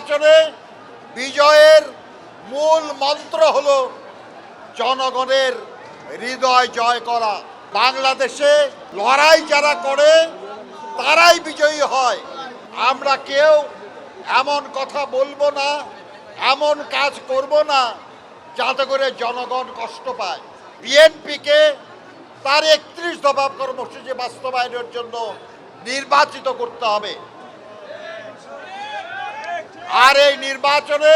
নির্বাচনে বিজয়ের মূল মন্ত্র হল জনগণের হৃদয় জয় করা। বাংলাদেশে লড়াই যারা করে, তারাই বিজয়ী হয়। আমরা কেউ এমন কথা বলব না, এমন কাজ করব না, যাতে করে জনগণ কষ্ট পায়। বিএনপিকে তার একত্রিশ দফা কর্মসূচি বাস্তবায়নের জন্য নির্বাচিত করতে হবে। আর এই নির্বাচনে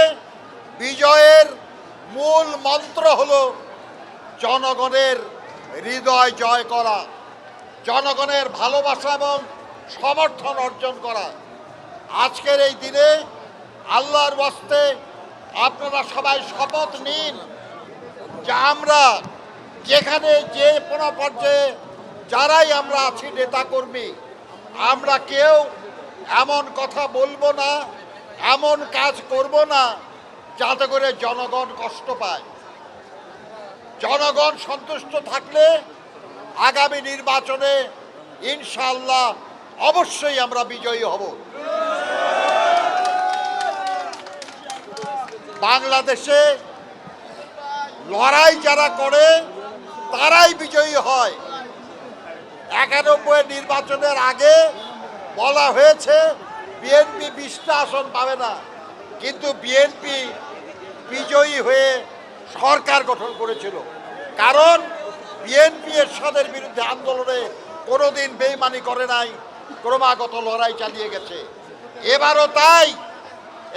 বিজয়ের মূল মন্ত্র হল জনগণের হৃদয় জয় করা, জনগণের ভালোবাসা এবং সমর্থন অর্জন করা। আজকের এই দিনে আল্লাহর বস্তে আপনারা সবাই শপথ নিন যে আমরা যেখানে যে কোনো পর্যায়ে যারাই আমরা আছি নেতাকর্মী, আমরা কেউ এমন কথা বলব না এমন কাজ করব না যাতে করে জনগণ কষ্ট পায়। জনগণ সন্তুষ্ট থাকলে আগামী নির্বাচনে ইনশাল্লাহ অবশ্যই আমরা বিজয়ী হব। বাংলাদেশে লড়াই যারা করে, তারাই বিজয়ী হয়। একানব্বই নির্বাচনের আগে বলা হয়েছে বিশটা আসন পাবে না। কিন্তু বিএনপি বিজয়ী হয়ে সরকার গঠন করেছিল। কারণ বিএনপি এরশাদের বিরুদ্ধে আন্দোলনে কোনোদিন বেইমানি করে নাই, ক্রমাগত লড়াই চালিয়ে গেছে। এবারও তাই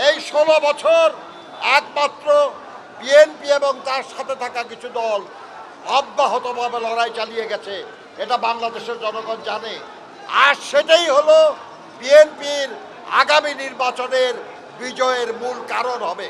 এই ষোলো বছর একমাত্র বিএনপি এবং তার সাথে থাকা কিছু দল অব্যাহতভাবে লড়াই চালিয়ে গেছে। এটা বাংলাদেশের জনগণ জানে। আর সেটাই হলো বিএনপির আগামী নির্বাচনের বিজয়ের মূল কারণ হবে।